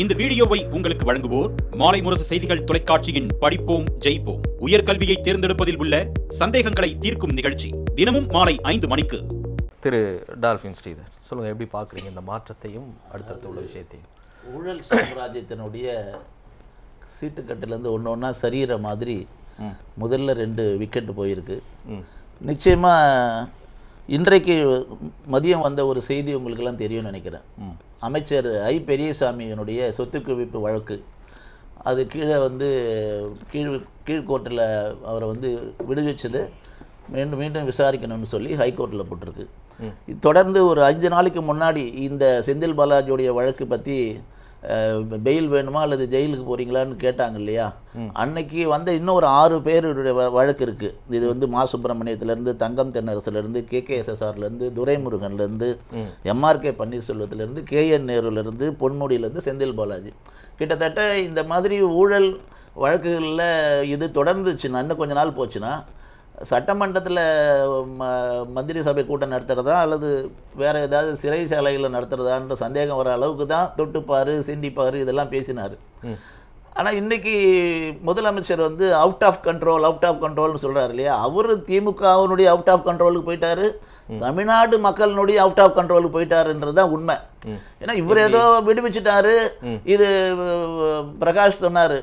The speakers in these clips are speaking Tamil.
இந்த வீடியோவை உங்களுக்கு வழங்குவோர் மாலை முரசு செய்திகள் தொலைக்காட்சியின் படிப்போம் ஜெயிப்போம். உயர்கல்வியை தேர்ந்தெடுப்பதில் உள்ள சந்தேகங்களை தீர்க்கும் நிகழ்ச்சி தினமும் மாலை ஐந்து மணிக்கு. திரு டால்ஃபின் ஸ்ரீதர் சொல்லுங்கள் எப்படி பார்க்குறீங்க இந்த மாற்றத்தையும் அடுத்தடுத்த உள்ள விஷயத்தையும்? ஊழல் சாம்ராஜ்யத்தினுடைய சீட்டுக்கட்டுலேருந்து ஒன்று ஒன்றா சரிகிற மாதிரி முதல்ல ரெண்டு விக்கெட்டு போயிருக்கு. நிச்சயமாக இன்றைக்கு மதியம் வந்த ஒரு செய்தி உங்களுக்கெல்லாம் தெரியும்னு நினைக்கிறேன். அமைச்சர் ஐ பெரியசாமியினுடைய சொத்து குவிப்பு வழக்கு. அது கீழே வந்து கீழ் கீழ்கோர்ட்டில் அவரை வந்து விடுவிச்சது மீண்டும் மீண்டும் விசாரிக்கணும்னு சொல்லி ஹைகோர்ட்டில் போட்டிருக்கு. இது தொடர்ந்து ஒரு அஞ்சு நாளைக்கு முன்னாடி இந்த செந்தில் பாலாஜியுடைய வழக்கு பற்றி பெயில் வேணுமா அல்லது ஜெயிலுக்கு போகிறீங்களான்னு கேட்டாங்க இல்லையா? அன்னைக்கு வந்த இன்னும் ஒரு ஆறு பேருடைய வழக்கு இருக்குது இது வந்து மா சுப்பிரமணியத்துலேருந்து தங்கம் தென்னரசுலேருந்து கே கே எஸ்எஸ்ஆர்லேருந்து துரைமுருகன்லேருந்து எம்ஆர்கே பன்னீர்செல்வத்துலேருந்து கேஎன் நேருலேருந்து பொன்முடியிலேருந்து செந்தில் பாலாஜி. கிட்டத்தட்ட இந்த மாதிரி ஊழல் வழக்குகளில் இது தொடர்ந்துச்சுன்னா இன்னும் கொஞ்ச நாள் போச்சுன்னா சட்டமன்றத்தில் ம மந்திரி சபை கூட்டம் நடத்துகிறதா அல்லது வேறு ஏதாவது சிறைச்சாலைகளில் நடத்துகிறதான்ற சந்தேகம் வர அளவுக்கு தான் தொட்டுப்பார் சிண்டிப்பார் இதெல்லாம் பேசினார். ஆனால் இன்னைக்கு முதலமைச்சர் வந்து out of control out of கண்ட்ரோல்னு சொல்கிறாரு இல்லையா? அவர் திமுகவினுடைய அவுட் ஆஃப் கண்ட்ரோலுக்கு போயிட்டாரு. தமிழ்நாடு மக்களினுடைய அவுட் ஆஃப் கண்ட்ரோலுக்கு போயிட்டாருன்றது தான் உண்மை. ஏன்னா இவர் ஏதோ விடுவிச்சிட்டாரு. இது பிரகாஷ் சொன்னார்.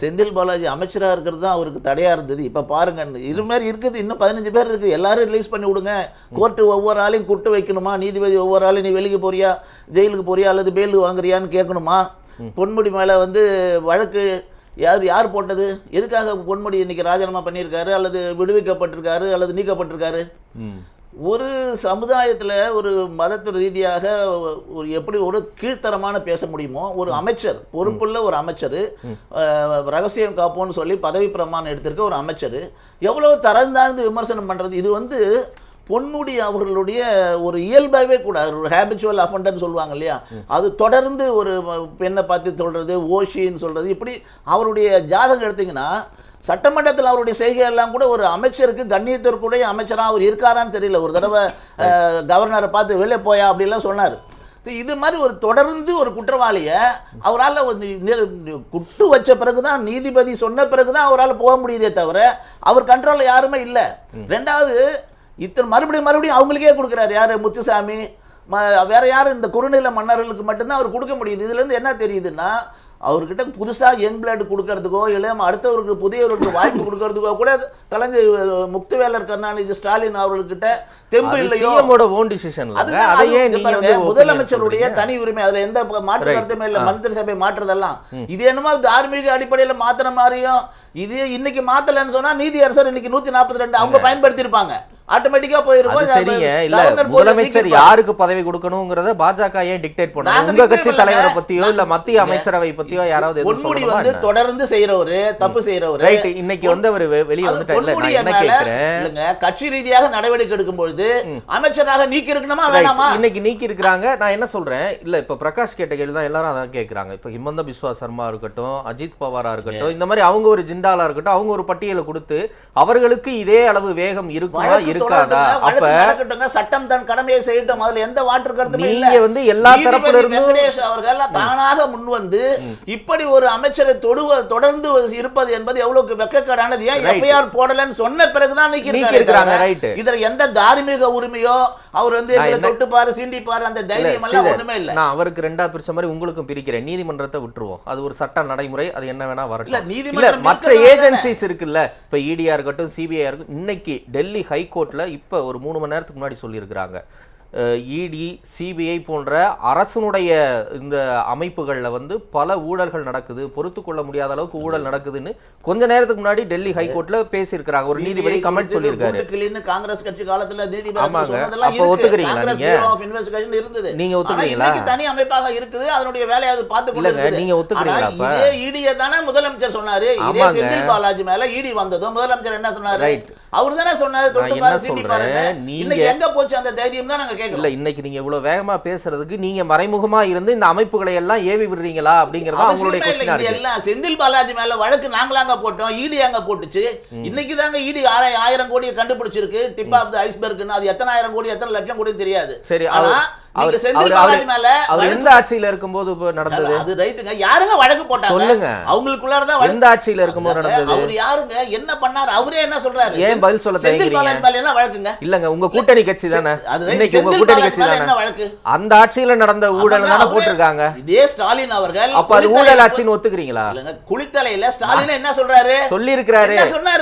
செந்தில் பாலாஜி அமைச்சராக இருக்கிறது தான் அவருக்கு தடையாக இருந்தது. இப்போ பாருங்க இது மாதிரி இருக்குது. இன்னும் பதினஞ்சு பேர் இருக்குது எல்லாரும் ரிலீஸ் பண்ணி விடுங்க. கோர்ட்டு ஒவ்வொரு ஆளையும் கூட்டு வைக்கணுமா? நீதிபதி ஒவ்வொரு ஆளையும் நீ வெளியே போறியா? ஜெயிலுக்கு போறியா? அல்லது பெயில் வாங்குறியான்னு கேட்கணுமா? பொன்முடி மேலே வந்து வழக்கு யார் யார் போட்டது? எதுக்காக பொன்முடி இன்னைக்கு ராஜினாமா பண்ணியிருக்காரு? அல்லது விடுவிக்கப்பட்டிருக்காரு? அல்லது நீக்கப்பட்டிருக்காரு? ஒரு சமுதாயத்தில் ஒரு மதத்து ரீதியாக ஒரு எப்படி ஒரு கீழ்த்தரமான பேச முடியுமோ ஒரு அமைச்சர் பொறுப்புள்ள ஒரு அமைச்சர் ரகசியம் காப்போம்னு சொல்லி பதவி பிரமாணம் எடுத்திருக்க ஒரு அமைச்சர் எவ்வளோ தரந்தாழ்ந்து விமர்சனம் பண்ணுறது இது வந்து பொன்முடி அவர்களுடைய ஒரு இயல்பாகவே கூட ஒரு ஹேபிச்சுவல் அஃபண்டர்னு சொல்லுவாங்க இல்லையா? அது தொடர்ந்து ஒரு பெண்ணை பார்த்து சொல்கிறது ஓஷின்னு சொல்கிறது இப்படி அவருடைய ஜாதகம் எடுத்திங்கன்னா சட்டமன்றத்தில் அவருடைய செய்கை எல்லாம் கூட ஒரு அமைச்சருக்கு கண்ணியத்திற்குடைய அமைச்சராக அவர் இருக்காரான்னு தெரியல. ஒரு தடவை கவர்னரை பார்த்து வெளியே போயா? அப்படிலாம் சொன்னார். இது மாதிரி ஒரு தொடர்ந்து ஒரு குற்றவாளியை அவரால் குட்டு வச்ச பிறகு தான் நீதிபதி சொன்ன பிறகு தான் அவரால் போக முடியுதே தவிர அவர் கண்ட்ரோலில் யாருமே இல்லை. ரெண்டாவது இத்தனை மறுபடியும் மறுபடியும் அவங்களுக்கே கொடுக்குறாரு. யார்? முத்துசாமி. ம வேற யாரும் இந்த குறுநில மன்னர்களுக்கு மட்டும்தான் அவர் கொடுக்க முடியுது. இதுலேருந்து என்ன தெரியுதுன்னா அவர்கிட்ட புதுசாக யங் பிளட் கொடுக்கறதுக்கோ இல்லை அடுத்தவருக்கு புதியவருக்கு வாய்ப்பு கொடுக்கறதுக்கோ கூட கலைஞர் முக்துவேலர் கருணாநிதி ஸ்டாலின் அவர்கள்கிட்ட தெம்பு இல்லையோ? ஓன் டிசிஷன் முதலமைச்சருடைய? தனி உரிமை அதுல எந்த மாற்று. கருத்துமே இல்ல. மந்திரி சபை மாற்றுறதெல்லாம். இது என்னமோ தார்மீக அடிப்படையில மாத்துற மாதிரியும் இது இன்னைக்கு மாத்தலன்னு சொன்னா நீதி அரசர் இன்னைக்கு நூத்தி நாற்பத்தி ரெண்டு அவங்க பயன்படுத்தி இருப்பாங்க ஆட்டோமேட்டிக்கா போயிருக்கும் சரிங்க. இல்ல முதலமைச்சர். யாருக்கு பதவி கொடுக்கணுங்கிறத பாஜக ஏன் டிக்டேட் பண்ணாங்க உங்க கட்சி. தலைவரை பத்தியோ இல்ல மத்திய அமைச்சரவை பத்தியோ யாராவது பொன்முடி வந்து? தொடர்ந்து செய்யறவரு தப்பு செய்யறவரு ரைட் இன்னைக்கு வந்து அவர் வெளியே வந்துட்டார். என்ன கேக்குறேன்? கட்சி ரீதியாக நடவடிக்கை எடுக்கும் பொழுது அமைச்சராக நீக்கி இருக்கணுமா. வேணாமா? இன்னைக்கு நீக்கி இருக்கிறாங்க. நான் என்ன சொல்றேன்? இல்ல இப்ப பிரகாஷ் கேட்ட கேள்வி தான் எல்லாரும் அதான் கேக்குறாங்க. இப்ப ஹிமந்த பிஸ்வா சர்மா இருக்கட்டும் அஜித் பவாரா இருக்கட்டும் இந்த மாதிரி அவங்க ஒரு ஜிண்டாலா இருக்கட்டும் அவங்க ஒரு பட்டியலை கொடுத்து அவர்களுக்கு இதே அளவு வேகம் இருக்குமா இருக்காதா? அப்ப சட்டம் தன் கடமையை செய்யட்டும். அதுல எந்த மாற்று கருத்துமே இல்ல. வந்து எல்லா தரப்புல வெங்கடேஷ் அவர்கள் தானாக முன் வந்து இப்படி ஒரு அமைச்சரை தொடுவ தொடர்ந்து இருப்பது என்பது எவ்வளவு வெக்கக்கேடானது? ஏன். எஃப்ஐஆர் போடலன்னு சொன்ன பிறகுதான் நீக்கி இருக்காங்க. இதுல எந்த தார்மீக உரிமையோ அவர் வந்து எங்களை தொட்டு பாரு சீண்டி பாரு அந்த தைரியம் எல்லாம் ஒண்ணுமே இல்ல. நான் அவருக்கு ரெண்டா பிரிச்ச மாதிரி உங்களுக்கும் பிரிக்கிறேன். நீதிமன்றத்தை விட்டுருவோம். அது ஒரு சட்ட நடைமுறை அது என்ன வேணா இல்ல, வரட்டும் நீதிமன்றம் மற்ற. ஏஜென்சிஸ் இருக்குல்ல. இப்ப இடியா இருக்கட்டும் சிபிஐ இருக்கட்டும் இன்னைக்கு டெல்லி ஹைகோர்ட்ல இப்ப ஒரு மூணு மணி நேரத்துக்கு முன்னாடி சொல்லியிருக்கிறாங்க. இடி சிபிஐ போன்ற அரசனுடைய இந்த அமைப்புகள்ல வந்து பல ஊழல்கள் நடக்குது பொறுத்து கொள்ள முடியாத அளவுக்கு ஊழல் நடக்குதுன்னு கொஞ்ச நேரத்துக்கு முன்னாடி டெல்லி ஹைகோர்ட்ல பேசியிருக்கிறாங்க ஒரு நீதிபதி கமெண்ட் சொல்லியிருக்காரு காங்கிரஸ் கட்சி காலத்துல நீதிபதி. ஒத்துக்கிறீங்களா நீங்க? இருந்தது நீங்க ஒத்துக்கிறீங்களா? தனி அமைப்பாக இருக்குது அதனுடைய வேலையை அது பார்த்து இல்லங்க. நீங்க ஒத்துக்கிறீங்களா? இதே ஈடியை தானே முதலமைச்சர் சொன்னாரு இதே. செந்தில் பாலாஜி மேல ஈடி வந்ததும் முதலமைச்சர் என்ன சொன்னாரு. அவர் தானே சொன்னாரு தொட்டு பாரு சீண்டி இன்னைக்கு எங்க போச்சு அந்த தைரியம் தான் நாங்க இல்ல இன்னைக்கு நீங்க இவ்வளவு வேகமா பேசுறதுக்கு நீங்க மறைமுகமா இருந்து இந்த அமைப்புகளை எல்லாம் ஏவி விடுறீங்களா அப்படிங்கறத அவங்களுடைய எல்லாம் செந்தில் பாலாஜி மேல வழக்கு நாங்களாங்க போட்டோம் ஈடி அங்க போட்டுச்சு. இன்னைக்கு தாங்க ஆயிரம் ஆயிரம் கோடியை கண்டுபிடிச்சிருக்கு. டிப் ஆஃப் த ஐஸ்பர்க்னு அது எத்தனை ஆயிரம் கோடி எத்தனை லட்சம் கோடி தெரியாது. சரி, ஆனா அவர்- அவர் எந்த ஆட்சியில இருக்கும்போது நடந்தது? அது ரைட்டுங்க. யாருங்க வழக்கு போட்டாங்க? சொல்லுங்க. அவங்களுக்குள்ளாரதான் எந்த ஆட்சியில இருக்கும்போது நடந்தது? அவர் யாருங்க? என்ன பண்ணாரு? அவரே என்ன சொல்றாரு? ஏன் பதில் சொல்ல செந்தில் தயங்குறீங்க? வழக்குங்க? இல்லங்க உங்க கூட்டணி கட்சி தானே. இன்னைக்கு உங்க கூட்டணி கட்சி தானே. வழக்கு? அந்த ஆட்சியில நடந்த ஊழல் தானே போட்டிருக்காங்க? இதே ஸ்டாலின் அவர்கள் அப்ப அது ஊழல் ஆட்சின்னு ஒத்துக்கிறீங்களா? இல்லைங்க குளித்தலையில ஸ்டாலின் என்ன சொல்றாரு? சொல்லி இருக்கிறாரு?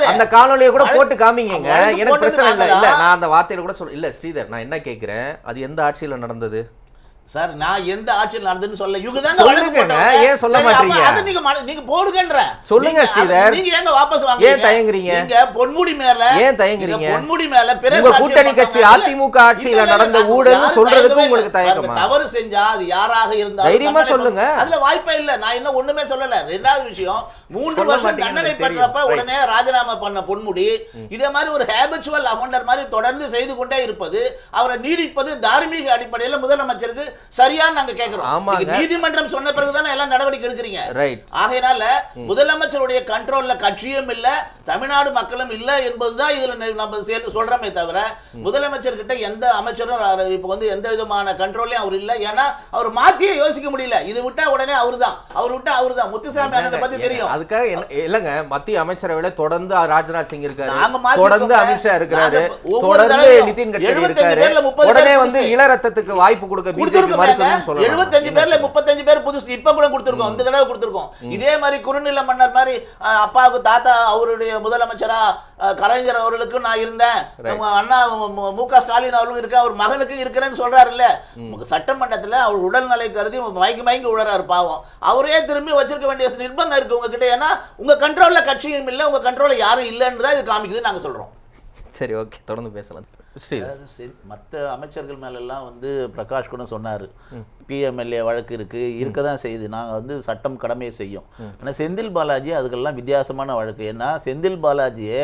அந்த காணொலியை கூட போட்டு காமிங்க எனக்கு பிரச்சனை இல்ல. நான் அந்த வார்த்தையில கூட சொல்ல இல்ல ஸ்ரீதர் நான் என்ன கேக்குறேன்? அது எந்த ஆட்சியில நடந்தது? நடந்தது சார் நான் எந்த ஆட்சியில் நடந்ததுன்னு சொல்ல இவங்க தாங்க வழக்கு. ஏன் சொல்ல மாட்டீங்க? அதை நீங்க நீங்க போடுங்கன்ற சொல்லுங்க, ஸ்ரீதர். நீங்க ஏங்க வாபஸ் வாங்குறீங்க ஏன் தயங்குறீங்க? நீங்க பொன்முடி மேல ஏன் தயங்குறீங்க? பொன்முடி மேல பிற உங்க சாட்சியம் கூட்டணி கட்சி அதிமுக ஆட்சியில நடந்த யாரும் சொல்றதுக்கு உங்களுக்கு. தயக்கமா? தவறு செஞ்சா அது யாராக இருந்தாலும் தைரியமா சொல்லுங்க. அதுல வாய்ப்பே இல்ல நான் இன்னும் ஒண்ணுமே சொல்லல ரெண்டாவது விஷயம் மூன்று வருஷம் தண்டனை. பெற்றப்ப. உடனே ராஜினாமா பண்ண பொன்முடி இதே மாதிரி ஒரு ஹேபிச்சுவல் அஃபண்டர் மாதிரி தொடர்ந்து செய்து கொண்டே இருப்பது அவரை நீடிப்பது தார்மீக அடிப்படையில் முதலமைச்சருக்கு சரியான்னு நாங்க. நீங்க நீதிமன்றம் சொன்ன பிறகுதானே எல்லாம் நடவடிக்கை எடுக்கிறீங்க. ரைட் ஆகையினால முதலமைச்சருடைய கண்ட்ரோல்ல கட்சியும் இல்ல தமிழ்நாடு மக்களும் இல்ல என்பதுதான் இதுல நம்ம செல்- சொல்றோமே தவிர முதலமைச்சர் கிட்ட எந்த அமைச்சரும் இப்ப வந்து எந்த விதமான கண்ட்ரோல்லையும் அவர் இல்ல. ஏன்னா அவர் மாத்தியே யோசிக்க முடியல. இது விட்டா உடனே அவர்தான். அவர் விட்டா அவர்தான். முத்துசாமி அண்ணனை பத்தி தெரியும். அதுக்காக இல்லங்க. மத்திய அமைச்சரவையில தொடர்ந்து ராஜ்நாத் சிங் இருக்காரு. தொடர்ந்து. அமித்ஷா இருக்காரு தொடர்ந்து நிதின் கட்கரி 75 இருக்காரு. பேர்ல 30 உடனே வந்து. இள ரத்தத்துக்கு வாய்ப்பு கொடுக்க எழுபத்தஞ்சு பேர்ல? முப்பத்தஞ்சு பேர் புதுசு இப்ப கூட கொடுத்திருக்கோம் இந்த தடவை கொடுத்திருக்கோம். இதே மாதிரி குறுநில மன்னர் மாதிரி அப்பாவுக்கு தாத்தா அவருடைய முதலமைச்சரா கலைஞர் அவர்களுக்கும் நான் இருந்தேன். அண்ணா மு- க ஸ்டாலின் அவர்களும் இருக்க அவர் மகனுக்கு இருக்கிறேன்னு சொல்றாருல்ல. சட்டமன்றத்துல அவர் உடல்நிலை கருதி மயங்கி மயங்கி உழறாரு பாவம். அவரே திரும்பி வச்சிருக்க வேண்டிய நிர்பந்தம் இருக்கு உங்ககிட்ட. ஏன்னா உங்க கண்ட்ரோல்ல கட்சியும் இல்ல உங்க கண்ட்ரோல்ல யாரும் இல்லைன்னு தான் இது காமிக்குது நாங்க சொல்றோம். சரி ஓகே தொடர்ந்து பேசலாம். அதாவது மத்த அமைச்சர்கள் மேலெல்லாம் வந்து பிரகாஷ் கூட சொன்னார். பிஎம்எல்ஏ வழக்கு இருக்கு இருக்க தான் செய்யுது நாங்கள் வந்து சட்டம் கடமையை செய்யும். ஆனால் செந்தில் பாலாஜி அதுக்கெல்லாம் வித்தியாசமான வழக்கு. ஏன்னா செந்தில் பாலாஜியே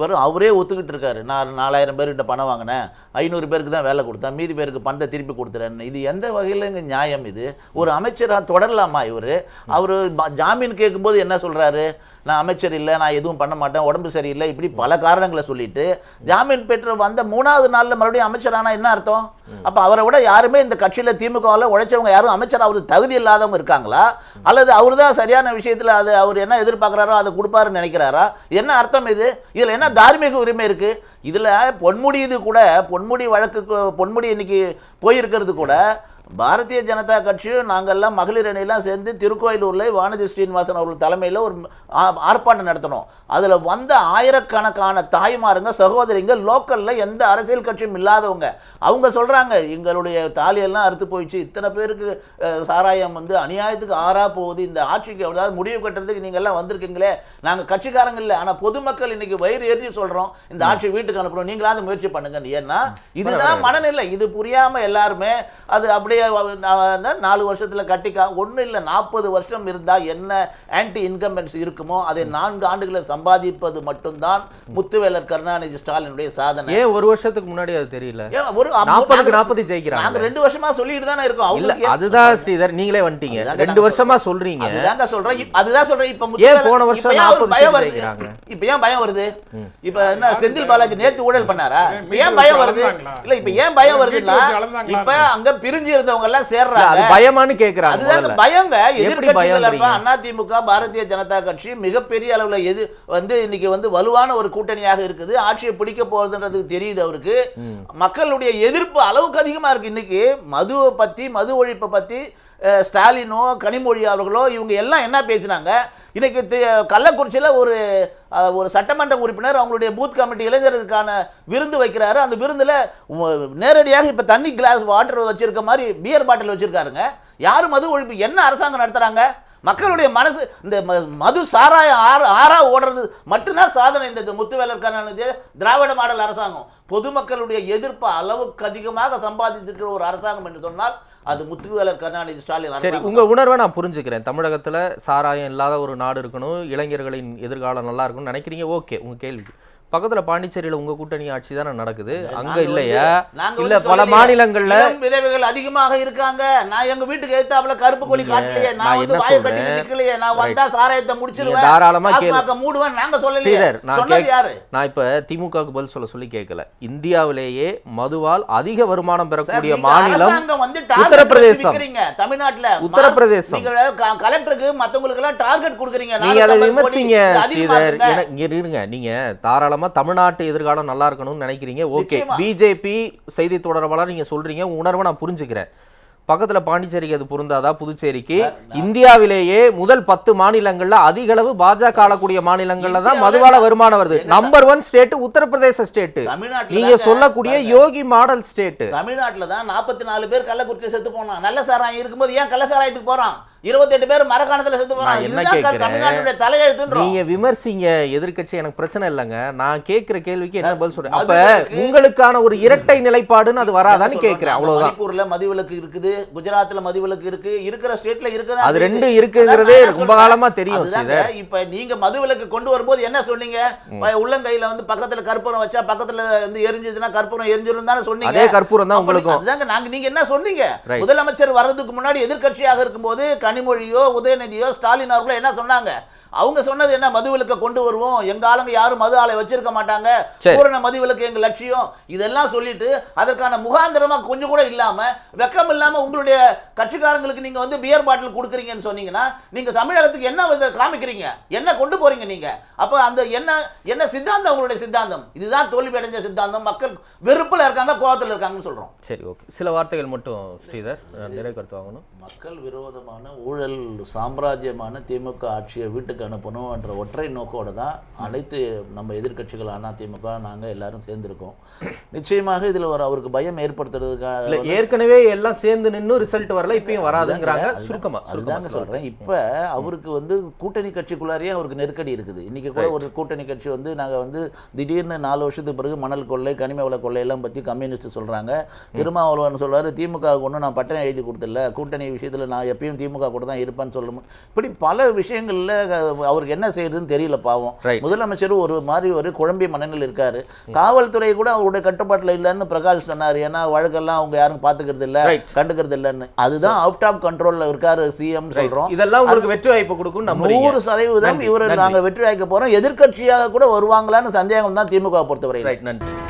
வெறும் அவரே ஒத்துக்கிட்டு இருக்காரு. நான் நாலாயிரம் பேர்கிட்ட பணம் வாங்கினேன் ஐநூறு பேருக்கு தான் வேலை கொடுத்தேன் மீதி பேருக்கு பணத்தை திருப்பி கொடுத்துறேன்னு. இது எந்த வகையில் இங்கே நியாயம் இது? ஒரு அமைச்சராக தொடரலாமா இவர்? அவர் ஜாமீன் கேட்கும்போது என்ன சொல்றாரு? நான் அமைச்சர் இல்லை நான் எதுவும் பண்ண மாட்டேன் உடம்பு சரியில்லை இப்படி பல காரணங்களை சொல்லிட்டு ஜாமீன் பெற்று வந்த மூணாவது நாளில் மறுபடியும் அமைச்சரானா என்ன அர்த்தம்? அப்போ அவரை விட யாருமே இந்த கட்சியில் திமுகவில் உழைச்சவங்க யாரும் அமைச்சர் அவருக்கு தகுதி இல்லாதவங்க இருக்காங்களா? அல்லது அவர் தான் சரியான விஷயத்தில் அது அவர் என்ன எதிர்பார்க்குறாரோ அதை கொடுப்பாருன்னு நினைக்கிறாரா? என்ன அர்த்தம் இது? இதில் என்ன தார்மீக உரிமை இருக்குது இதில் பொன்முடி இது கூட பொன்முடி வழக்கு பொன்முடி இன்னைக்கு போயிருக்கிறது கூட பாரதிய ஜனதா கட்சியும் நாங்கள்லாம் மகளிர் அணியெல்லாம் சேர்ந்து திருக்கோயிலூரில் வானதி ஸ்ரீனிவாசன் அவர்கள் தலைமையில் ஒரு ஆர்ப்பாட்டம் நடத்தினோம். அதில் வந்த ஆயிரக்கணக்கான தாய்மாருங்க சகோதரிங்க லோக்கலில் எந்த அரசியல் கட்சியும் இல்லாதவங்க. அவங்க சொல்கிறாங்க எங்களுடைய தாலியெல்லாம் அறுத்து போயிடுச்சு. இத்தனை பேருக்கு சாராயம் வந்து அநியாயத்துக்கு ஆறா போகுது. இந்த ஆட்சிக்கு அதாவது முடிவு கட்டுறதுக்கு நீங்க எல்லாம் வந்திருக்கீங்களே. நாங்கள் கட்சிக்காரங்க இல்லை. ஆனால் பொதுமக்கள் இன்னைக்கு வயிறு எரிஞ்சு சொல்கிறோம் இந்த ஆட்சி வீட்டுக்கு அனுப்புறோம் நீங்களாவது முயற்சி பண்ணுங்க ஏன்னா இதுதான் மனநிலை. இது புரியாம எல்லாருமே அது அப்படியே தான் நாலு வருஷத்துல கட்டிக்கா ஒண்ணும் இல்லை நாற்பது வருஷம் இருந்தா என்ன ஆன்டி இன்கம்பன்ஸ் இருக்குமோ அதை நான்கு ஆண்டுகளை சம்பாதிப்பது மட்டும்தான் முத்துவேலர் கருணாநிதி ஸ்டாலினுடைய சாதனை. ஏன் ஒரு வருஷத்துக்கு முன்னாடி அது தெரியல? ஒரு நாற்பதுக்கு நாற்பது ஜெயிக்கிறாங்க. நாங்க ரெண்டு வருஷமா சொல்லிட்டு தானே இருக்கோம். இல்ல அதுதான் ஸ்ரீதர் நீங்களே வந்துட்டீங்க. ரெண்டு வருஷமா சொல்றீங்க. அதுதாங்க சொல்றேன். அதுதான் சொல்றேன். இப்ப ஏன் போன வருஷம் இப்ப ஏன் ஒரு 40 பயம் வருது? இப்ப ஏன் பயம் வருது? இப்ப என்ன செந்தில் பாலாஜி நேத்து ஊழல் பண்ணாரா? இப்ப ஏன் பயம் வருது? இல்ல இப்ப ஏன் பயம் வருதுன்னா? இப்ப அங்க பிரிஞ்சு இருந்தவங்க எல்லாம் சேர்றாங்க. பயமான்னு கேக்குறாங்க அதுதாங்க முதல்ல. பயங்க. எதிர்கட்சிகள்? அதிமுக பாரதிய ஜனதா கட்சி மிகப்பெரிய அளவுல எது வந்து இன்னைக்கு வந்து வலுவான ஒரு கூட்டணியாக இருக்குது. ஆட்சியை பிடிக்க போறதுன்றது தெரியுது அவருக்கு. மக்களுடைய எதிர்ப்பு அளவுக்கு அதிகமா இருக்கு இன்னைக்கு. மதுவை பத்தி மது ஒழிப்பை பத்தி ஸ்டாலினோ கனிமொழி அவர்களோ இவங்க எல்லாம் என்ன பேசினாங்க? இன்றைக்கு தி- ஒரு ஒரு சட்டமன்ற உறுப்பினர் அவங்களுடைய பூத் கமிட்டி இளைஞர்களுக்கான விருந்து வைக்கிறாரு. அந்த விருந்தில் நேரடியாக இப்போ தண்ணி கிளாஸ் வாட்டர் வச்சுருக்க மாதிரி பியர் பாட்டில் வச்சுருக்காருங்க. யாரும் மது ஒழிப்பு என்ன அரசாங்கம் நடத்துகிறாங்க மக்களுடைய மனசு இந்த ம- மது சாராயம் ஆறு ஆறா ஓடுறது மட்டும்தான் சாதனை. இந்த முத்துவேலர் திராவிட மாடல் அரசாங்கம். பொதுமக்களுடைய எதிர்ப்பு அளவுக்கு அதிகமாக சம்பாதித்திருக்கிற ஒரு அரசாங்கம் என்று சொன்னால் அது முத்துவேலர் கருணாநிதி ஸ்டாலின் சரி உங்க உணர்வை நான் புரிஞ்சுக்கிறேன். தமிழகத்துல சாராயம் இல்லாத ஒரு நாடு இருக்கணும் இளைஞர்களின் எதிர்காலம் நல்லா இருக்கணும்னு நினைக்கிறீங்க? ஓகே உங்க கேள்வி. பக்கத்துல பாண்டிச்சேரியில உங்க கூட்டணி ஆட்சி தானே நடக்குது அங்க இல்லையா இல்ல பல. மாநிலங்கள்ல இளம் விதவைகள் அதிகமாக இருக்காங்க நான் எங்க வீட்டுக்கு எதிர்த்தாப்புல கருப்பு கோழி காட்டலையே நான் வந்து வாயை கட்டி சொல்றேன்? நிக்கலையே நான் வந்தா சாராயத்தை முடிச்சிருவேன் தாராளமா கேளு. டாஸ்மாக மூடுவேன் நாங்க சொல்லலையே சொன்னது யாரு நான் இப்ப திமுகவுக்கு பதில் சொல்ல சொல்லி கேட்கல இந்தியாவிலேயே மதுவால் அதிக வருமானம் பெறக்கூடிய மாநிலம் உத்தரப்பிரதேசம். தமிழ்நாட்டுல உத்தரப்பிரதேசம். கலெக்டருக்கு மத்தவங்களுக்கு எல்லாம் டார்கெட் கொடுக்குறீங்க நீங்க அதை 450 கோடி. விமர்சிங்க ஸ்ரீதர் இருங்க நீங்க தாராளமா தமிழ்நாட்டு எதிர்காலம் நல்லா இருக்கணும்னு நினைக்கிறீங்க. ஓகே. பிஜேபி செய்தி தொடர்பாளர் நீங்க சொல்றீங்க. உங்க உணர்வை நான் புரிஞ்சுக்கிறேன். பக்கத்துல பாண்டிச்சேரிக்கு அது பொருந்தாதா? புதுச்சேரிக்கு. இந்தியாவிலேயே முதல் பத்து மாநிலங்கள்ல அதிக அளவு பாஜக ஆளக்கூடிய மாநிலங்கள்ல தான் மதுவால வருமானம் வருது. Number one state Uttar Pradesh state நீங்க சொல்லக்கூடிய. யோகி மாடல் ஸ்டேட் தமிழ்நாட்டுல தான் நாற்பத்தி நாலு பேர் கள்ளக்குறிச்சி செத்து போனான். நல்ல சாராயம் இருக்கும்போது ஏன் கள்ள சாராயத்துக்கு போறான்? இருபத்தெட்டு பேர் மரக்காணத்துல செத்து போறான். இதுதான்? தமிழ்நாட்டுடைய தலையெழுத்துன்றோம். நீங்க விமர்சிங்க எதிர்க்கட்சி எனக்கு பிரச்சனை இல்லைங்க. நான் கேட்கிற கேள்விக்கு என்ன பதில் சொல்றேன்? அப்ப உங்களுக்கான ஒரு இரட்டை நிலைப்பாடுன்னு அது வராதான்னு கேட்கிறேன் அவ்வளவுதான். மணிப்பூர்ல மதிவிலக்கு இருக்குது. குஜராத்ல மதிவிலக்கு இருக்கு. இருக்கிற ஸ்டேட்ல இருக்குதா அது. ரெண்டும் இருக்குங்கிறதே ரொம்ப. காலமா தெரியும். இப்ப நீங்க மதுவிலக்கு கொண்டு வரும்போது என்ன சொன்னீங்க? உள்ளங்கையில வந்து பக்கத்துல கற்பூரம் வச்சா பக்கத்துல வந்து எரிஞ்சதுன்னா கற்பூரம் எரிஞ்சிரும் தானே சொன்னீங்க. அதே கற்பூரம் தான் அப்ப உங்களுக்கும். அதுதாங்க. நாங்க நீங்க என்ன சொன்னீங்க. முதலமைச்சர் வர்றதுக்கு முன்னாடி எதிர்க்கட்சியாக இருக்கும்போது கனிமொழியோ உதயநிதியோ ஸ்டாலின் அவர்களோ என்ன சொன்னாங்க? அவங்க சொன்னது என்ன? மதுவிலக்க கொண்டு வருவோம். எங்க ஆளுங்க யாரும் மது ஆலை வச்சிருக்க மாட்டாங்க. பூரண மதுவிலக்கு எங்க லட்சியம்? இதெல்லாம் சொல்லிட்டு அதற்கான முகாந்திரமா கொஞ்சம் கூட இல்லாம வெக்கம் இல்லாம உங்களுடைய கட்சிக்காரங்களுக்கு நீங்க வந்து பியர் பாட்டில் கொடுக்குறீங்கன்னு சொன்னீங்கன்னா நீங்க தமிழகத்துக்கு என்ன இதை காமிக்கிறீங்க? என்ன கொண்டு போறீங்க நீங்க? அப்ப அந்த என்ன என்ன சித்தாந்தம் உங்களுடைய சித்தாந்தம்? இதுதான் தோல்வி அடைஞ்ச சித்தாந்தம். மக்கள் வெறுப்புல இருக்காங்க கோவத்துல இருக்காங்கன்னு சொல்றோம். சரி ஓகே. சில வார்த்தைகள் மட்டும் ஸ்ரீதர் நிறைய கருத்து வாங்கணும். மக்கள் விரோதமான ஊழல் சாம்ராஜ்யமான திமுக ஆட்சியை வீட்டுக்கு அனுப்பணும் என்ற ஒற்றை நோக்கோட தான் அனைத்து நம்ம எதிர்க்கட்சிகள் அண்ணா திமுக நாங்கள் எல்லாரும் சேர்ந்திருக்கோம். நிச்சயமாக இதில் ஒரு அவருக்கு பயம் ஏற்படுத்துறதுக்காக ஏற்கனவே எல்லாம் சேர்ந்து நின்னு ரிசல்ட் வரல இப்பயும் வராதுங்கிறாங்க சுருக்கமா. அதுதாங்க சொல்றேன். இப்ப அவருக்கு வந்து கூட்டணி கட்சிக்குள்ளாரே அவருக்கு நெருக்கடி இருக்குது. இன்னைக்கு கூட ஒரு கூட்டணி கட்சி வந்து நாங்க வந்து திடீர்னு நாலு வருஷத்துக்கு பிறகு மணல் கொள்ளை கனிம வள கொள்ளை எல்லாம் பத்தி கம்யூனிஸ்ட் சொல்றாங்க. திருமாவளவன் சொல்றாரு திமுக ஒன்றும் நான் பட்டம் எழுதி கொடுத்துல கூட்டணி விஷயத்துல நான் எப்பயும் திமுக கூட தான் இருப்பேன்னு சொல்லணும் இப்படி பல விஷயங்கள்ல அவருக்கு என்ன செய்யறதுன்னு தெரியல பாவம். Right. முதலமைச்சர் ஒரு மாதிரி ஒரு குழம்பிய மனநிலை இருக்காரு. காவல்துறை கூட அவருடைய கட்டுப்பாட்டுல இல்லைன்னு பிரகாஷ் சொன்னாரு. ஏன்னா வழக்கெல்லாம் அவங்க யாரும் பாத்துக்கிறது இல்ல Right. கண்டுக்கிறது இல்லைன்னு. அதுதான் அவுட் ஆஃப் கண்ட்ரோல்ல இருக்காரு சிஎம் சொல்றோம். இதெல்லாம் உங்களுக்கு வெற்றி வாய்ப்பு கொடுக்கும் நம்புறீங்க. நூறு சதவீதம் இவரை நன்றி. நாங்க வெற்றி வாய்க்க போறோம். எதிர்க்கட்சியாக கூட வருவாங்களான்னு சந்தேகம் தான் திமுக பொறுத்தவரை ரைட் நன்றி.